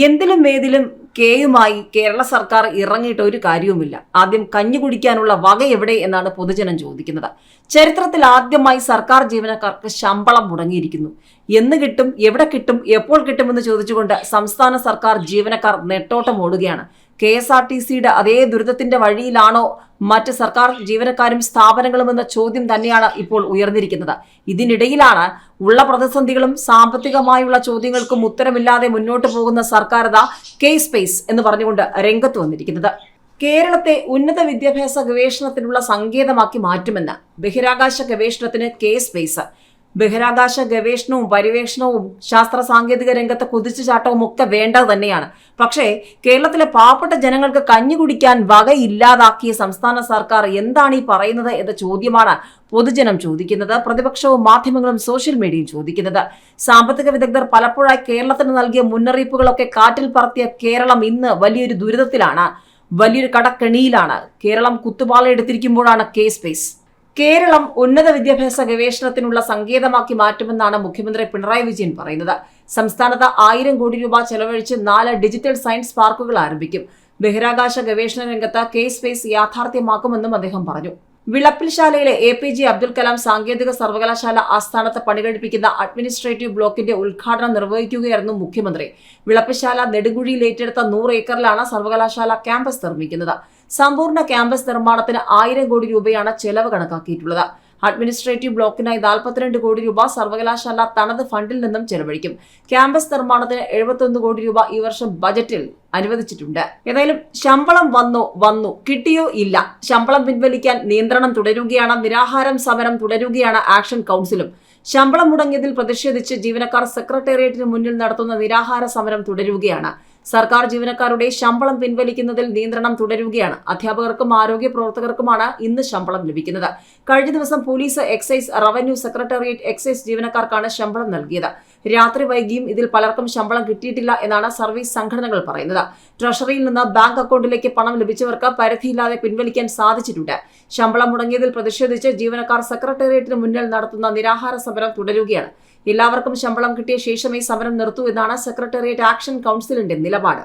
എന്തിലും ഏതിലും കെയുമായി കേരള സർക്കാർ ഇറങ്ങിയിട്ട് ഒരു കാര്യവുമില്ല. ആദ്യം കഞ്ഞി കുടിക്കാനുള്ള വക എവിടെ എന്നാണ് പൊതുജനം ചോദിക്കുന്നത്. ചരിത്രത്തിൽ ആദ്യമായി സർക്കാർ ജീവനക്കാർക്ക് ശമ്പളം മുടങ്ങിയിരിക്കുന്നു. എന്ന് കിട്ടും എവിടെ കിട്ടും എപ്പോൾ കിട്ടുമെന്ന് ചോദിച്ചുകൊണ്ട് സംസ്ഥാന സർക്കാർ ജീവനക്കാർ നെട്ടോട്ടം ഓടുകയാണ്. കെ എസ് ആർ ടി സിയുടെ അതേ ദുരിതത്തിന്റെ വഴിയിലാണോ മറ്റ് സർക്കാർ ജീവനക്കാരും സ്ഥാപനങ്ങളും എന്ന ചോദ്യം തന്നെയാണ് ഇപ്പോൾ ഉയർന്നിരിക്കുന്നത്. ഇതിനിടയിലാണ് ഉള്ള പ്രതിസന്ധികളും സാമ്പത്തികമായുള്ള ചോദ്യങ്ങൾക്കും ഉത്തരമില്ലാതെ മുന്നോട്ട് പോകുന്ന സർക്കാരത കെ സ്പേസ് എന്ന് പറഞ്ഞുകൊണ്ട് രംഗത്ത് വന്നിരിക്കുന്നത്. കേരളത്തെ ഉന്നത വിദ്യാഭ്യാസ ഗവേഷണത്തിനുള്ള സങ്കേതമാക്കി മാറ്റുമെന്ന് ബഹിരാകാശ ഗവേഷണത്തിന് കെ സ്പേസ്. ബഹിരാകാശ ഗവേഷണവും പര്യവേഷണവും ശാസ്ത്ര സാങ്കേതിക രംഗത്തെ കുതിച്ചുചാട്ടവും ഒക്കെ വേണ്ടത് തന്നെയാണ്. പക്ഷേ കേരളത്തിലെ പാവപ്പെട്ട ജനങ്ങൾക്ക് കഞ്ഞി കുടിക്കാൻ വകയില്ലാതാക്കിയ സംസ്ഥാന സർക്കാർ എന്താണ് ഈ പറയുന്നത് എന്ന ചോദ്യമാണ് പൊതുജനം ചോദിക്കുന്നത്. പ്രതിപക്ഷവും മാധ്യമങ്ങളും സോഷ്യൽ മീഡിയയും ചോദിക്കുന്നത്. സാമ്പത്തിക വിദഗ്ധർ പലപ്പോഴായി കേരളത്തിന് നൽകിയ മുന്നറിയിപ്പുകളൊക്കെ കാറ്റിൽ പറത്തിയ കേരളം ഇന്ന് വലിയൊരു ദുരിതത്തിലാണ്. വലിയൊരു കടക്കെണിയിലാണ്. കേരളം കുത്തുപാളയെടുത്തിരിക്കുമ്പോഴാണ് കെ സ്പേസ്. കേരളം ഉന്നത വിദ്യാഭ്യാസ ഗവേഷണത്തിനുള്ള സങ്കേതമാക്കി മാറ്റുമെന്നാണ് മുഖ്യമന്ത്രി പിണറായി വിജയൻ പറയുന്നത്. സംസ്ഥാനത്ത് ആയിരം കോടി രൂപ ചെലവഴിച്ച് നാല് ഡിജിറ്റൽ സയൻസ് പാർക്കുകൾ ആരംഭിക്കും. ബഹിരാകാശ ഗവേഷണ രംഗത്ത് കെ സ്പേസ് യാഥാർത്ഥ്യമാക്കുമെന്നും അദ്ദേഹം പറഞ്ഞു. വിളപ്പിൽശാലയിലെ A P J Abdul Kalam സാങ്കേതിക സർവകലാശാല ആസ്ഥാനത്ത് പണികഴിപ്പിക്കുന്ന അഡ്മിനിസ്ട്രേറ്റീവ് ബ്ലോക്കിന്റെ ഉദ്ഘാടനം നിർവഹിക്കുകയായിരുന്നു മുഖ്യമന്ത്രി. വിളപ്പിശാല നെടുങ്കുഴിയിൽ ഏറ്റെടുത്ത നൂറ് ഏക്കറിലാണ് സർവകലാശാല ക്യാമ്പസ് നിർമ്മിക്കുന്നത്. സമ്പൂർണ ക്യാമ്പസ് നിർമ്മാണത്തിന് ആയിരം കോടി രൂപയാണ് ചെലവ് കണക്കാക്കിയിട്ടുള്ളത്. അഡ്മിനിസ്ട്രേറ്റീവ് ബ്ലോക്കിനായി നാൽപ്പത്തിരണ്ട് കോടി രൂപ സർവകലാശാല തനത് ഫണ്ടിൽ നിന്നും ചെലവഴിക്കും. ക്യാമ്പസ് നിർമ്മാണത്തിന് എഴുപത്തൊന്ന് കോടി രൂപ ഈ വർഷം ബജറ്റിൽ അനുവദിച്ചിട്ടുണ്ട്. ഏതായാലും ശമ്പളം വന്നോ വന്നു. കിട്ടിയോ ഇല്ല. ശമ്പളം പിൻവലിക്കാൻ നിയന്ത്രണം തുടരുകയാണ് നിരാഹാരം സമരം തുടരുകയാണ് ആക്ഷൻ കൗൺസിലും. ശമ്പളം മുടങ്ങിയതിൽ പ്രതിഷേധിച്ച് ജീവനക്കാർ സെക്രട്ടേറിയറ്റിന് മുന്നിൽ നടത്തുന്ന നിരാഹാര സമരം തുടരുകയാണ്. സർക്കാർ ജീവനക്കാരുടെ ശമ്പളം പിൻവലിക്കുന്നതിൽ നിയന്ത്രണം തുടരുകയാണ്. അധ്യാപകർക്കും ആരോഗ്യ പ്രവർത്തകർക്കുമാണ് ഇന്ന് ശമ്പളം ലഭിക്കുന്നത്. കഴിഞ്ഞ ദിവസം police excise revenue secretariat excise ജീവനക്കാർക്കാണ് ശമ്പളം നൽകിയത്. രാത്രി വൈകിയും ഇതിൽ പലർക്കും ശമ്പളം കിട്ടിയിട്ടില്ല എന്നാണ് സർവീസ് സംഘടനകൾ പറയുന്നത്. ട്രഷറിയിൽ നിന്ന് ബാങ്ക് അക്കൗണ്ടിലേക്ക് പണം ലഭിച്ചവർക്ക് പരിധിയില്ലാതെ പിൻവലിക്കാൻ സാധിച്ചിട്ടുണ്ട്. ശമ്പളം മുടങ്ങിയതിൽ പ്രതിഷേധിച്ച് ജീവനക്കാർ സെക്രട്ടേറിയറ്റിന് മുന്നിൽ നടത്തുന്ന നിരാഹാര സമരം തുടരുകയാണ്. എല്ലാവർക്കും ശമ്പളം കിട്ടിയ ശേഷമേ സമരം നിർത്തൂ എന്നാണ് സെക്രട്ടേറിയറ്റ് ആക്ഷൻ കൗൺസിലിന്റെ നിലപാട്.